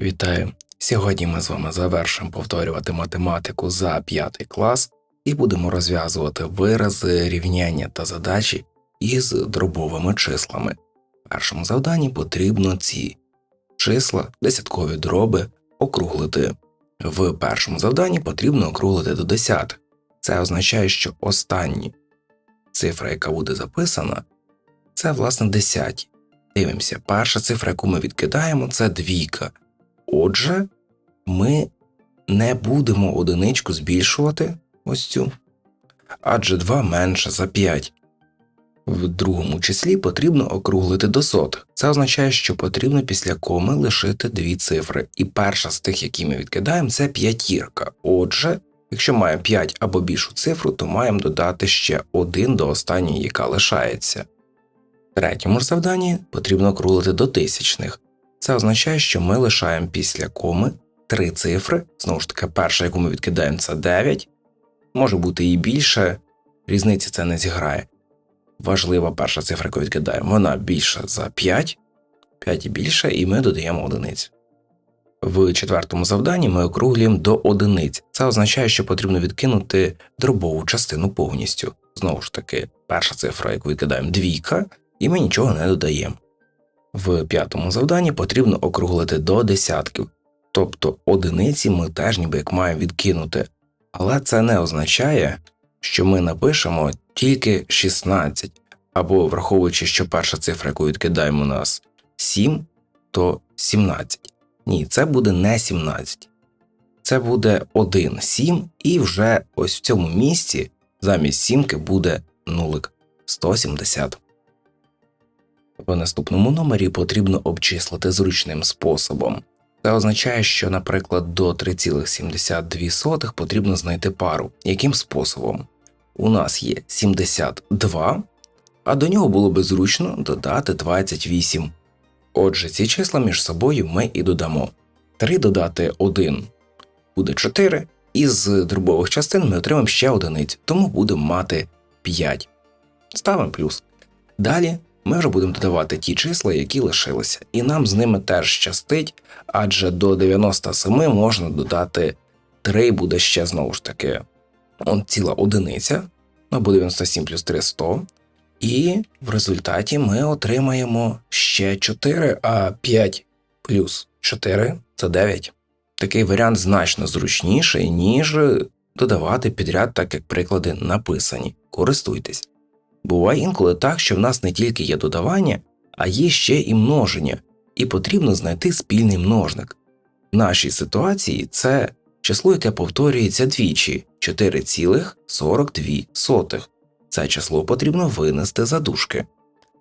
Вітаю! Сьогодні ми з вами завершимо повторювати математику за 5 клас і будемо розв'язувати вирази, рівняння та задачі із дробовими числами. Першому завданні потрібно ці числа, десяткові дроби округлити. В першому завданні потрібно округлити до десятих. Це означає, що остання цифра, яка буде записана, це власне десяті. Дивимося, перша цифра, яку ми відкидаємо, це двійка. Отже, ми не будемо одиничку збільшувати ось цю, адже 2 менше за 5. В другому числі потрібно округлити до сотих. Це означає, що потрібно після коми лишити дві цифри, і перша з тих, які ми відкидаємо, це п'ятірка. Отже, якщо маємо 5 або більшу цифру, то маємо додати ще один до останньої, яка лишається. В третьому ж завданні потрібно округлити до тисячних. Це означає, що ми лишаємо після коми три цифри. Знову ж таки, перша, яку ми відкидаємо, це 9, може бути і більше, різниці це не зіграє. Важлива перша цифра, яку відкидаємо, вона більша за 5, 5 і більше, і ми додаємо одиницю. В четвертому завданні ми округлюємо до одиниць. Це означає, що потрібно відкинути дробову частину повністю. Знову ж таки, перша цифра, яку відкидаємо двійка, і ми нічого не додаємо. В п'ятому завданні потрібно округлити до десятків, тобто одиниці ми теж ніби як маємо відкинути. Але це не означає, що ми напишемо тільки 16, або враховуючи, що перша цифра, яку відкидаємо у нас 7, то 17. Ні, це буде не 17. Це буде 1, 7, і вже ось в цьому місці замість сімки буде нулик 170. В наступному номері потрібно обчислити зручним способом. Це означає, що, наприклад, до 3,72 потрібно знайти пару. Яким способом? У нас є 72, а до нього було би зручно додати 28. Отже, ці числа між собою ми і додамо. 3 додати 1 буде 4, і з дробових частин ми отримаємо ще одиницю, тому будемо мати 5. Ставимо плюс. Далі ми вже будемо додавати ті числа, які лишилися, і нам з ними теж щастить, адже до 97 можна додати 3 буде ще знову ж таки он ціла одиниця, або 97 плюс 3 100, і в результаті ми отримаємо ще 4, а 5 плюс 4 це 9. Такий варіант значно зручніший, ніж додавати підряд, так як приклади написані. Користуйтесь. Буває інколи так, що в нас не тільки є додавання, а є ще і множення, і потрібно знайти спільний множник. В нашій ситуації це число, яке повторюється двічі 4,42. Це число потрібно винести за дужки.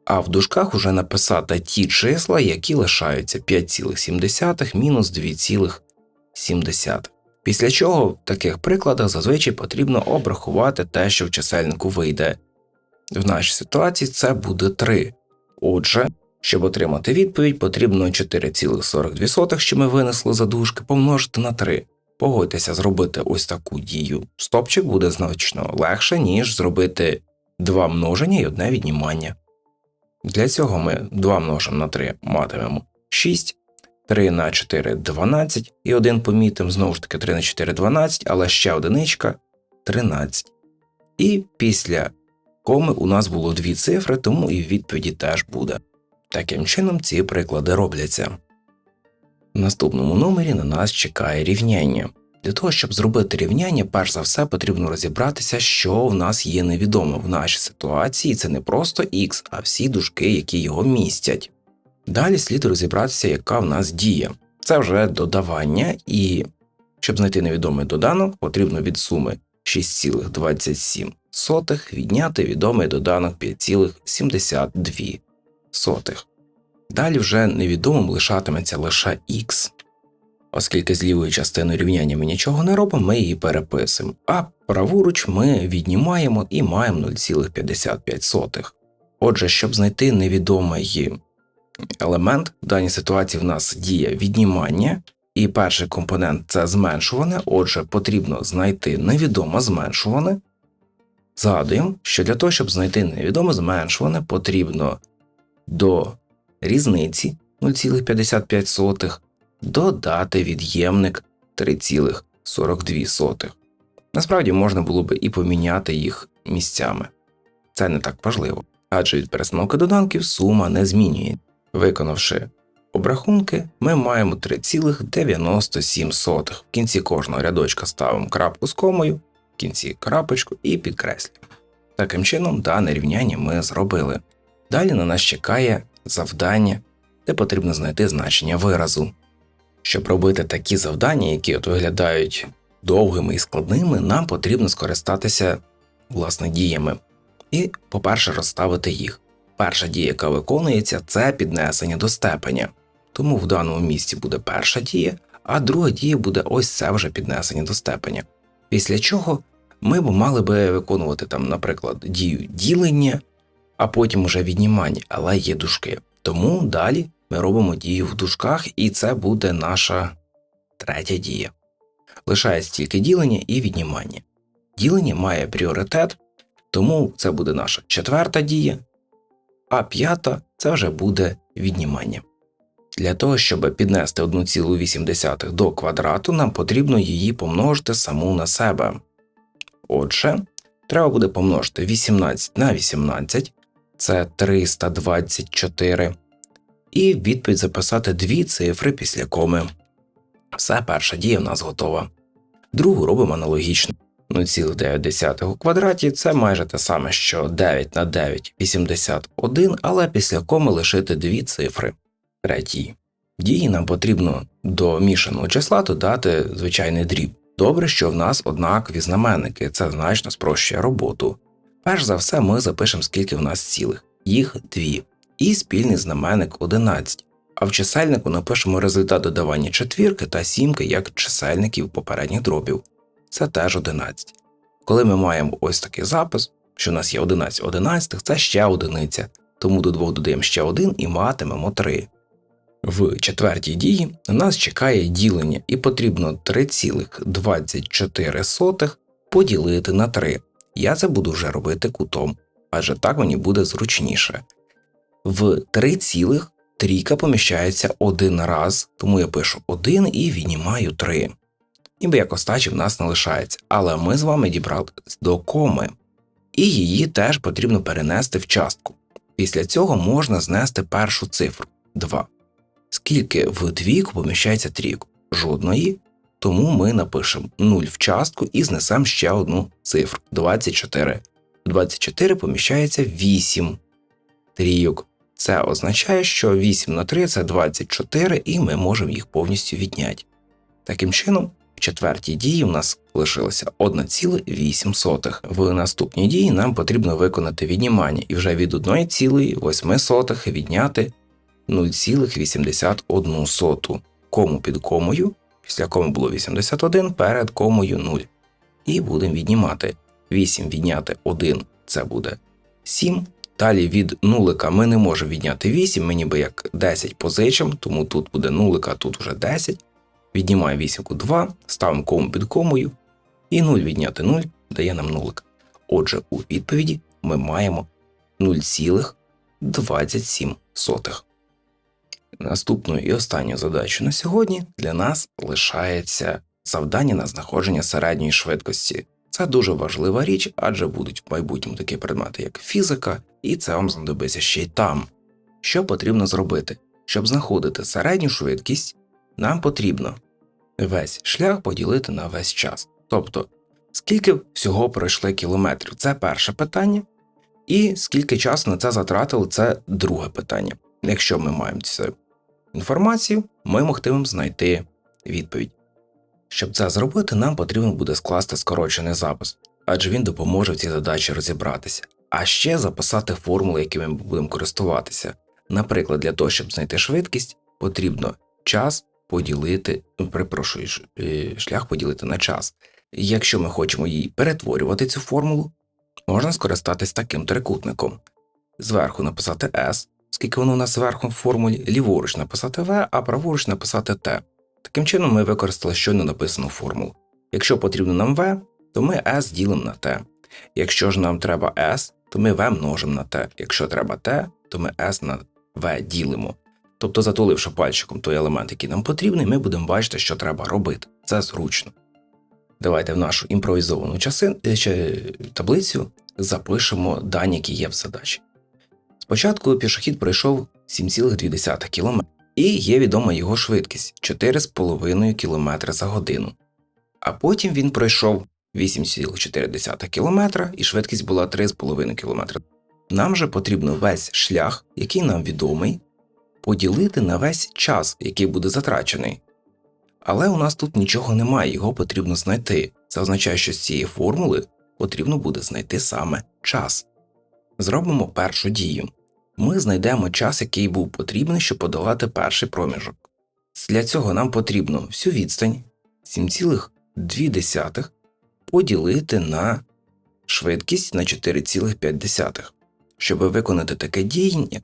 А в дужках уже написати ті числа, які лишаються 5,7 мінус 2,7. Після чого в таких прикладах зазвичай потрібно обрахувати те, що в чисельнику вийде. В нашій ситуації це буде 3. Отже, щоб отримати відповідь, потрібно 4,42, що ми винесли за дужки, помножити на 3. Погодьтеся зробити ось таку дію. Стопчик буде значно легше, ніж зробити 2 множення і одне віднімання. Для цього ми 2 множимо на 3 матимемо 6, 3 на 4 12 і 1 помітимо, знову ж таки 3 на 4 12, але ще одиничка 13. І після коми у нас було дві цифри, тому і в відповіді теж буде. Таким чином ці приклади робляться. В наступному номері на нас чекає рівняння. Для того, щоб зробити рівняння, перш за все потрібно розібратися, що в нас є невідомо в нашій ситуації. Це не просто х, а всі дужки, які його містять. Далі слід розібратися, яка в нас дія. Це вже додавання, і щоб знайти невідомий доданок, потрібно від суми 6,27 відняти відомий доданок 5,72. Далі вже невідомим лишатиметься лише х. Оскільки з лівою частиною рівняння ми нічого не робимо, ми її переписуємо, а праворуч ми віднімаємо і маємо 0,55. Отже, щоб знайти невідомий елемент, в даній ситуації в нас діє віднімання, і перший компонент це зменшуване, отже, потрібно знайти невідоме зменшуване. Згадуємо, що для того, щоб знайти невідоме зменшуване, потрібно до різниці 0,55 додати від'ємник 3,42. Насправді можна було би і поміняти їх місцями. Це не так важливо, адже від перестановки доданків сума не змінює. Виконавши обрахунки, ми маємо 3,97. В кінці кожного рядочка ставимо крапку з комою, в кінці крапочку і підкреслюємо. Таким чином, дане рівняння ми зробили. Далі на нас чекає завдання, де потрібно знайти значення виразу. Щоб робити такі завдання, які от виглядають довгими і складними, нам потрібно скористатися власне діями і, по-перше, розставити їх. Перша дія, яка виконується, це піднесення до степеня. Тому в даному місці буде перша дія, а друга дія буде ось це вже піднесення до степеня. Після чого ми б мали би виконувати там, наприклад, дію ділення, а потім уже віднімання, але є дужки. Тому далі ми робимо дію в дужках, і це буде наша третя дія. Лишається тільки ділення і віднімання. Ділення має пріоритет, тому це буде наша четверта дія, а п'ята це вже буде віднімання. Для того, щоб піднести 1,8 до квадрату, нам потрібно її помножити саму на себе. Отже, треба буде помножити 18 на 18, це 324, і відповідь записати дві цифри після коми. Все перша дія в нас готова. Другу робимо аналогічно. 0,9 у квадраті це майже те саме, що 9 на 9 81, але після коми лишити дві цифри. Третій. Дії нам потрібно до мішаного числа додати звичайний дріб. Добре, що в нас однакові знаменники, це значно спрощує роботу. Перш за все, ми запишемо, скільки в нас цілих, їх дві, і спільний знаменник 11. А в чисельнику напишемо результат додавання четвірки та сімки як чисельників попередніх дробів. Це теж 11. Коли ми маємо ось такий запис, що у нас є 11 одинадцятих, це ще одиниця, тому до двох додаємо ще один і матимемо 3. В четвертій дії нас чекає ділення і потрібно 3,24 поділити на 3. Я це буду вже робити кутом, адже так мені буде зручніше. В 3 цілих трійка поміщається один раз, тому я пишу 1 і віднімаю 3. Ніби як остачі в нас не лишається, але ми з вами дібрались до коми, і її теж потрібно перенести в частку. Після цього можна знести першу цифру 2. Скільки в двійку поміщається трійку? Жодної. Тому ми напишемо 0 в частку і знесемо ще одну цифру 24. В 24 поміщається 8 трійок. Це означає, що 8 на 3 це 24, і ми можемо їх повністю відняти. Таким чином, в четвертій дії у нас лишилося 1,8. В наступній дії нам потрібно виконати віднімання і вже від 1,8 відняти 0,81. Кому під комою, після коми було 81, перед комою 0. І будемо віднімати 8 відняти 1 це буде 7. Далі від нулика ми не можемо відняти 8, ми ніби як 10 позичимо, тому тут буде нулика, тут вже 10. Віднімаю 8 2, ставимо кому під комою, і 0 відняти 0 дає нам нулик. Отже, у відповіді ми маємо 0,27. Наступною і останньою задачою на сьогодні для нас лишається завдання на знаходження середньої швидкості. Це дуже важлива річ, адже будуть в майбутньому такі предмети, як фізика, і це вам знадобиться ще й там. Що потрібно зробити? Щоб знаходити середню швидкість, нам потрібно весь шлях поділити на весь час. Тобто, скільки всього пройшли кілометрів це перше питання, і скільки часу на це затратили це друге питання. Якщо ми маємо цю інформацію, ми могтимемо знайти відповідь. Щоб це зробити, нам потрібно буде скласти скорочений запис, адже він допоможе в цій задачі розібратися, а ще записати формули, якими ми будемо користуватися. Наприклад, для того, щоб знайти швидкість, потрібно час поділити, припрошую, е, шлях поділити на час. Якщо ми хочемо її перетворювати цю формулу, можна скористатись таким трикутником. Зверху написати S, оскільки воно у нас зверху в формулі, ліворуч написати V, а праворуч написати T. Таким чином ми використали щойно написану формулу. Якщо потрібно нам V, то ми S ділимо на T. Якщо ж нам треба S, то ми V множимо на T. Якщо треба T, то ми S на V ділимо. Тобто, затуливши пальчиком той елемент, який нам потрібний, ми будемо бачити, що треба робити. Це зручно. Давайте в нашу імпровізовану часин, е, чи таблицю запишемо дані, які є в задачі. Спочатку пішохід пройшов 7,2 км і є відома його швидкість 4,5 км за годину. А потім він пройшов 8,4 км і швидкість була 3,5 км. Нам же потрібно весь шлях, який нам відомий, поділити на весь час, який буде затрачений. Але у нас тут нічого немає, його потрібно знайти. Це означає, що з цієї формули потрібно буде знайти саме час. Зробимо першу дію. Ми знайдемо час, який був потрібний, щоб подолати перший проміжок. Для цього нам потрібно всю відстань 7,2 поділити на швидкість на 4,5. Щоб виконати таке діяння,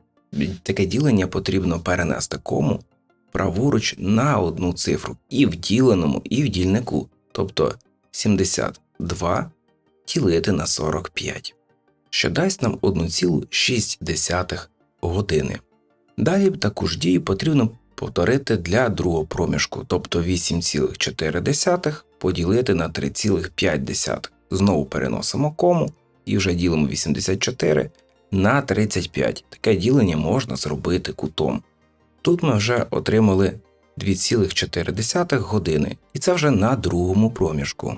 таке ділення потрібно перенести кому праворуч на одну цифру і в діленому, і в дільнику, тобто 72 ділити на 45, що дасть нам 1,6 години. Далі таку ж дію потрібно повторити для другого проміжку, тобто 8,4 поділити на 3,5. Знову переносимо кому і вже ділимо 84 на 35. Таке ділення можна зробити кутом. Тут ми вже отримали 2,4 години, і це вже на другому проміжку.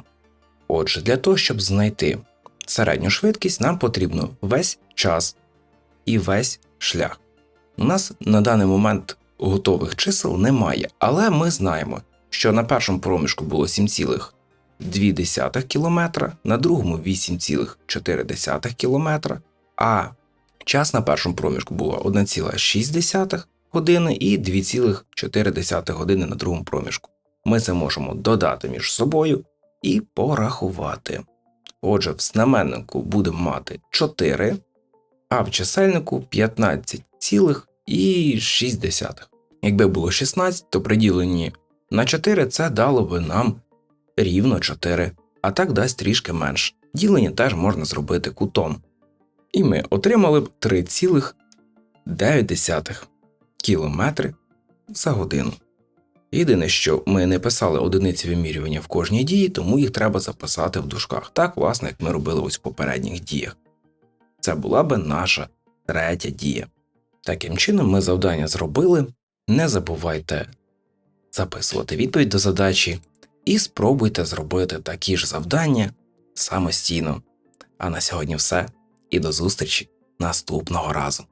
Отже, для того, щоб знайти середню швидкість, нам потрібно весь час і весь шлях. У нас на даний момент готових чисел немає, але ми знаємо, що на першому проміжку було 7,2 км, на другому 8,4 км, а час на першому проміжку було 1,6 години і 2,4 години на другому проміжку. Ми це можемо додати між собою і порахувати. Отже, в знаменнику будемо мати 4, а в чисельнику 15,6. Якби було 16, то при діленні на 4 це дало би нам рівно 4, а так дасть трішки менше. Ділення теж можна зробити кутом. І ми отримали б 3,9 кілометри за годину. Єдине, що ми не писали одиниці вимірювання в кожній дії, тому їх треба записати в дужках, так, власне, як ми робили ось в попередніх діях. Це була би наша третя дія. Таким чином, ми завдання зробили. Не забувайте записувати відповідь до задачі і спробуйте зробити такі ж завдання самостійно. А на сьогодні все і до зустрічі наступного разу.